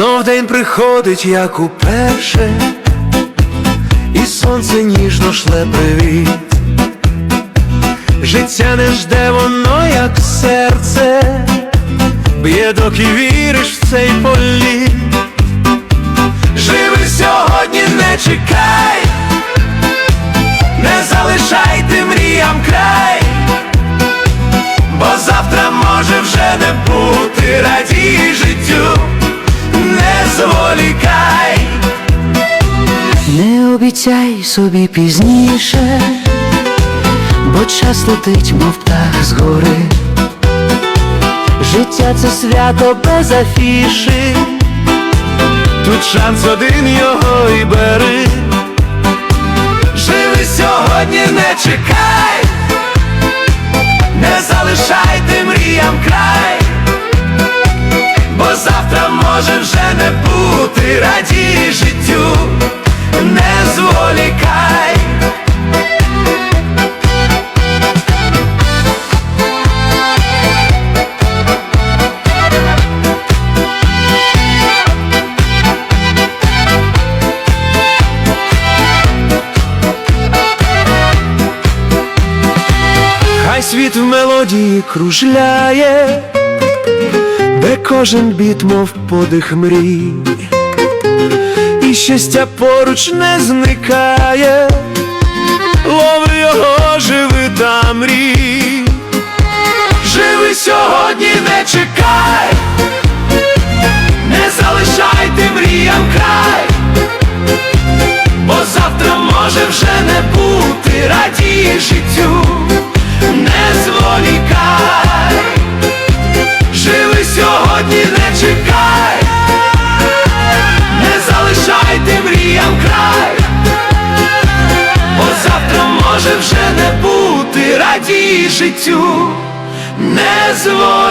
Знов день приходить, як уперше, і сонце ніжно шле привіт. Життя не жде воно, як серце, б'є, доки віриш в цей політ. Живи сьогодні, не чекай, обіцяй собі пізніше, бо час летить, мов птах з гори. Життя це свято без афіши, Тут шанс один його і бери. Живи сьогодні, не чекай, не залишай ти мріям край, бо завтра може вже не бути, не зволікай. Світ в мелодії кружляє, де кожен біт, мов подих мрій, і щастя поруч не зникає, лови його, живи та мрій. Живи сьогодні, не чекай, не залишай ти мріям край, бо завтра може вже не бути, радій життю, не зволікай, живи сьогодні, не вже не бути, радій життю, не зволікай.